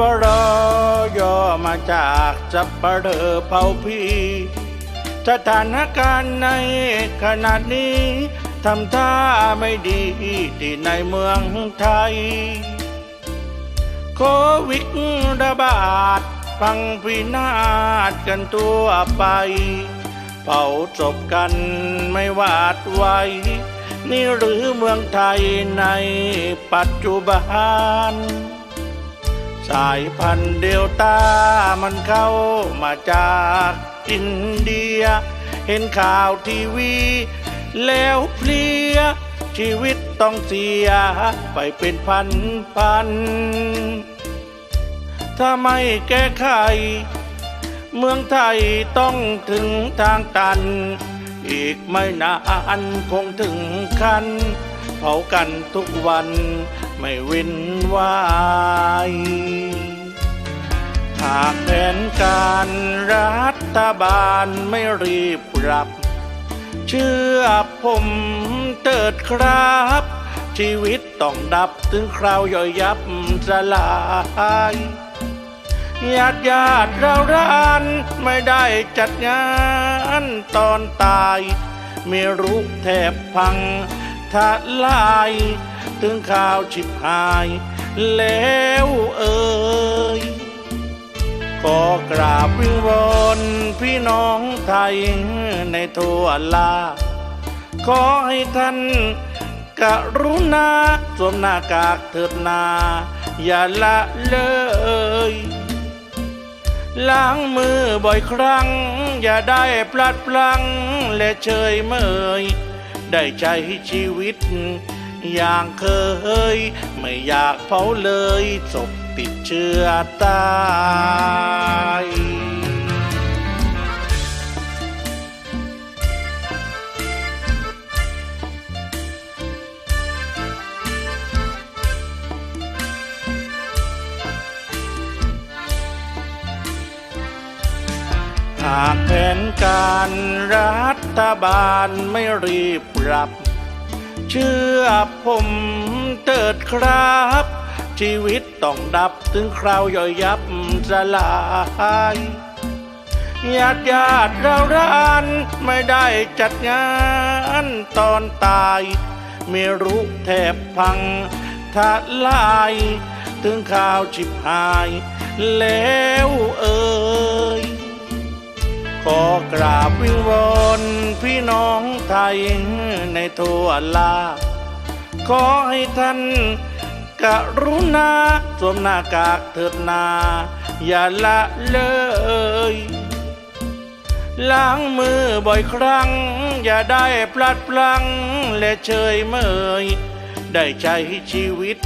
ปรอย่อมาจากสับปะเรอเผาพีสถานการณ์ในขณะนี้ ทำท่าไม่ดีที่ในเมืองไทย โควิดระบาดพังพินาศกันทั่วไปเผาศพกันไม่หวาดไหวนี่หรือเมืองไทยในปัจจุบัน สายพันธุ์เดลต้ามันเข้ามาจากอินเดีย เห็นข่าวทีวี แล้วเพลีย ชีวิตต้องเสียไปเป็นพันพัน ถ้าไม่แก้ไข เมืองไทยต้องถึงทางตัน อีกไม่นานคงถึงคันเผากันทุกวัน ไม่ว้นวายหากแผนการรัฐบาลไม่รีบรับ เชื่อผมเติดครับ ชีวิตต้องดับถึงคราวย่อยยับสลายญาติญาติเราร้านไม่ได้จัดงานตอนตาย ไมีรูปแทบพังทลาย ถึงข่าวชิบหาย แล้วเอ่ยขอกราบวิงวอนพี่น้องไทยในทั่วลา ขอให้ท่านกรุณาสวมหน้ากากเถิดนา อย่าละเลย ล้างมือบ่อยครั้ง อย่าได้พลัดพลั้งและเชยเมย ได้ใช้ชีวิต อย่างเคย ไม่อยากเผาเลยศพติดเชื้อตายหากแผนการรัฐบาลไม่รีบปรับ เชื่อผมเติดครับ ชีวิตต้องดับถึงคราวย่อยยับสลายญาติญาติเราร้านไม่ได้จัดงานตอนตาย ไมีรูปแทบพังทลาย ถึงข่าวชิบหาย แล้วเอ่ยขอกราบวิงวอน พี่น้องไทยในทั่วลา ขอให้ท่านกรุณาสวมหน้ากากเถิดนา อย่าละเลย ล้างมือบ่อยครั้ง อย่าได้พลัดพลั้งและเชยเมย ได้ใช้ชีวิต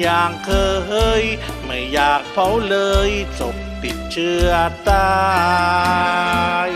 อย่างเคย ไม่อยากเผาเลยศพติดเชื้อตาย